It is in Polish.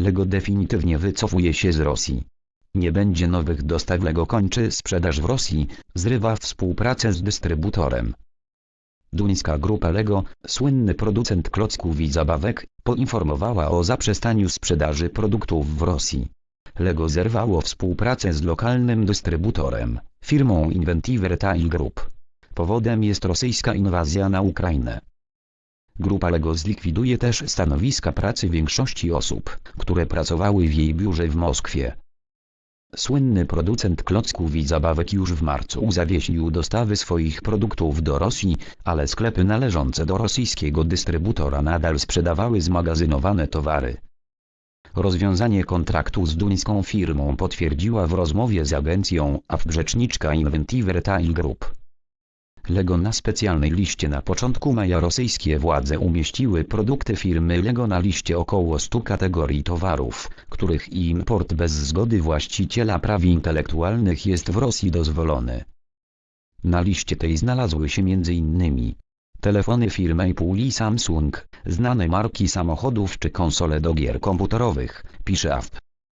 Lego definitywnie wycofuje się z Rosji. Nie będzie nowych dostaw Lego kończy sprzedaż w Rosji, zrywa współpracę z dystrybutorem. Duńska grupa Lego, słynny producent klocków i zabawek, poinformowała o zaprzestaniu sprzedaży produktów w Rosji. Lego zerwało współpracę z lokalnym dystrybutorem, firmą Inventive Retail Group. Powodem jest rosyjska inwazja na Ukrainę. Grupa Lego zlikwiduje też stanowiska pracy większości osób, które pracowały w jej biurze w Moskwie. Słynny producent klocków i zabawek już w marcu zawiesił dostawy swoich produktów do Rosji, ale sklepy należące do rosyjskiego dystrybutora nadal sprzedawały zmagazynowane towary. Rozwiązanie kontraktu z duńską firmą potwierdziła w rozmowie z agencją AFP rzeczniczka Inventive Group. Lego na specjalnej liście na początku maja rosyjskie władze umieściły produkty firmy Lego na liście około 100 kategorii towarów, których import bez zgody właściciela praw intelektualnych jest w Rosji dozwolony. Na liście tej znalazły się m.in. telefony firmy Apple i Samsung, znane marki samochodów czy konsole do gier komputerowych, pisze AFP.